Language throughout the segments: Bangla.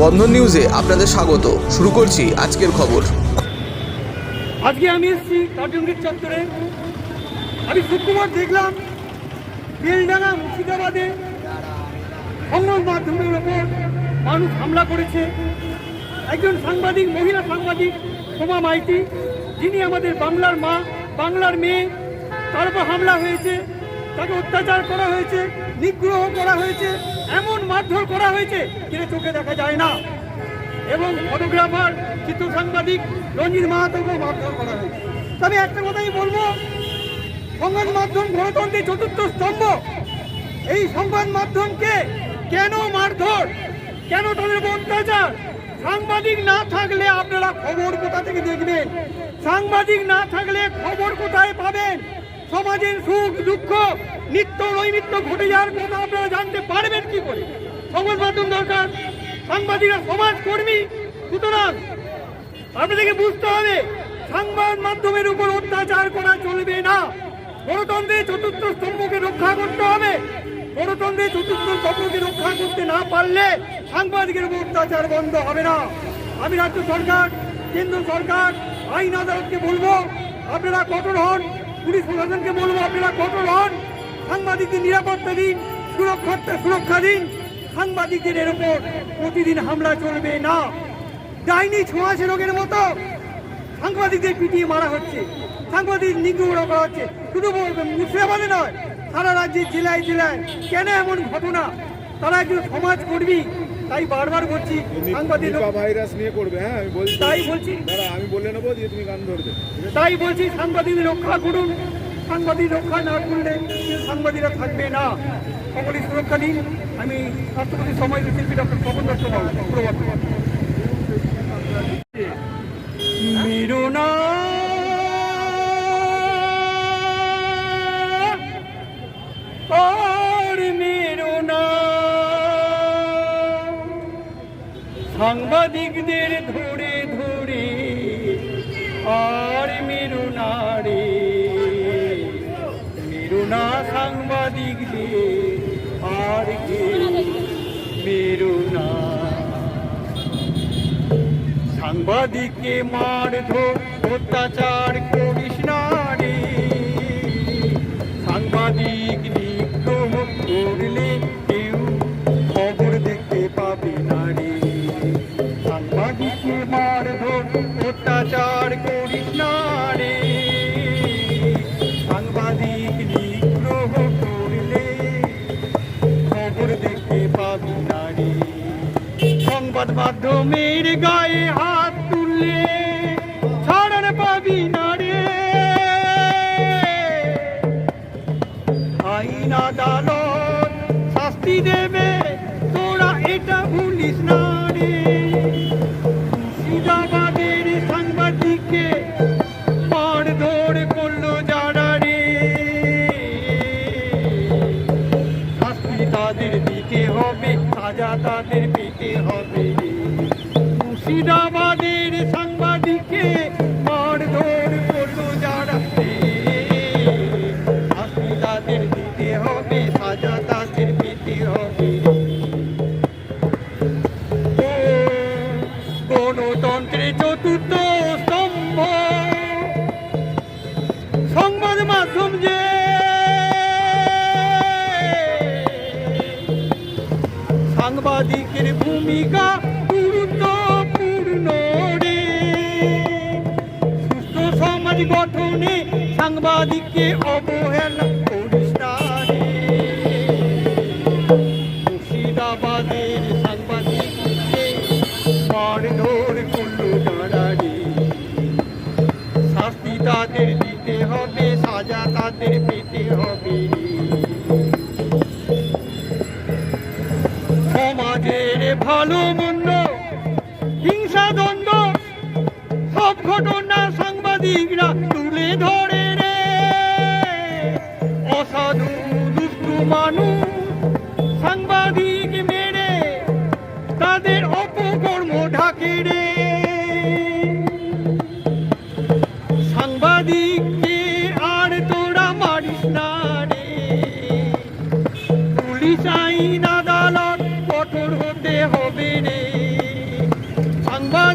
বন্ধন নিউজে আপনাদের স্বাগত। শুরু করছি আজকের খবর। আজকে আমি এসেছি কার্টুনগেট চত্বরে। আমি শুক্রবার দেখলাম, বেলডাঙ্গা মুর্শিদাবাদে সংবাদ মাধ্যমের ওপর মানুষ হামলা করেছে। একজন সাংবাদিক, মহিলা সাংবাদিক, সোমা মাইতি, যিনি আমাদের বাংলার মা, বাংলার মেয়ে, তার উপর হামলা হয়েছে। তাকে অত্যাচার করা হয়েছে, নিগ্রহ করা হয়েছে, এমন মারধর করা হয়েছে যেটা চোখে দেখা যায় না। এবং ফটোগ্রাফার চিত্র সাংবাদিক রঞ্জিত মাহাতোকেও মারধর করা হয়েছে। তবে একটা কথাই বলব, সংবাদ মাধ্যম গণতন্ত্রের চতুর্থ স্তম্ভ। এই সংবাদ মাধ্যমকে কেন মারধর? কেন তাদের অত্যাচার? সাংবাদিক না থাকলে আপনারা খবর কোথা থেকে দেখবেন? সাংবাদিক না থাকলে খবর কোথায় পাবেন? সমাজের সুখ, দুঃখ, নিত্য নৈমিত্য ঘটে যাওয়ার কথা আপনারা জানতে পারবেন কি করে? সংবাদ মাধ্যম দরকার সাংবাদিকরা সমাজ কর্মী। সুতরাং আপনাদেরকে বুঝতে হবে, সংবাদ মাধ্যমের উপর অত্যাচার করা চলবে না। গণতন্ত্রের চতুর্থ স্তম্ভকে রক্ষা করতে হবে। গণতন্ত্রের চতুর্থ স্তম্ভকে রক্ষা করতে না পারলে সাংবাদিকের উপর অত্যাচার বন্ধ হবে না। আমি রাজ্য সরকার, কেন্দ্র সরকার, আইন আদালতকে বলব, আপনারা কঠোর হন। পুলিশ প্রশাসনকে বলব আপনারা কঠোর হন। সাংবাদিকদের নিরাপত্তা দিন সুরক্ষা সুরক্ষা দিন। সাংবাদিকদের এর উপর প্রতিদিন হামলা চলবে না। ডাইনি ছোঁয়াশে রোগের মতো সাংবাদিকদের পিটিয়ে মারা হচ্ছে। সাংবাদিক নিগ্রহ করা হচ্ছে। শুধু মুর্শিদাবাদে নয়, সারা রাজ্যের জেলায় জেলায় কেন এমন ঘটনা? তারা একজন সমাজ কর্মী তাই বারবার বলছি সাংবাদিক ভাইরাস নিয়ে করবে হ্যাঁ আমি বলছি। তাই বলছি দাঁড়া আমি বলে নেব দিয়ে তুমি গান ধরবে। তাই বলছি সাংবাদিক রক্ষা করুন। সাংবাদিক রক্ষা না করলে সাংবাদিকরা থাকবে না। সকলে সুরক্ষা দিন আমি রাষ্ট্রপতি সময় শিল্পী ডক্টর পবন দত্ত সাংবাদিকদের ধরে ধরে আর মেরো না রে মেরো না সাংবাদিকদের আর কে? মেরো না। সাংবাদিককে মারধর অত্যাচার করিস না রে। সাংবাদিক সংবাদ সাংবাদিকের ভূমিকা গুরুত্বপূর্ণ রে। সুস্থ সমাজ গঠনে সাংবাদিককে অবহেলা ভালো মন্দ হিংসা দ্বন্দ্ব সব ঘটনা সাংবাদিকরা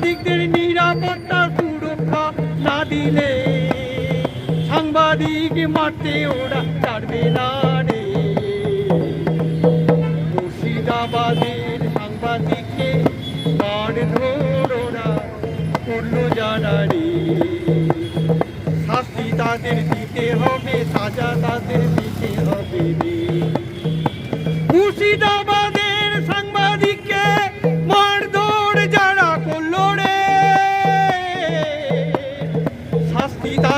সাংবাদিকদের নিরাপত্তা সুরক্ষা না দিলে সাংবাদিক মারতে ওরা ছাড়বে না রে। মুর্শিদাবাদের সাংবাদিককে মারধর ওরা করল জানা রে। শাস্তি তাদের দিতে হবে, সাজা তাদের দিতে হবে রে। মুর্শিদাবাদের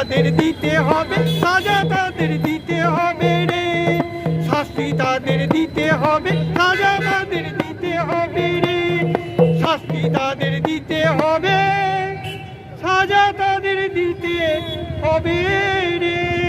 তাদের দিতে হবে, সাজা তাদের দিতে হবে রে। শাস্তি তাদের দিতে হবে, সাজা তাদের দিতে হবে রে। শাস্তি তাদের দিতে হবে, সাজা তাদের দিতে হবে রে।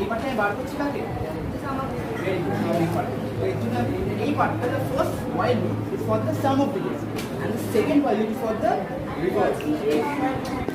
এই পার্টটা বার করছি কাকে এই পার্টটা loop is for the sum of digits and the second while loop is for the reverse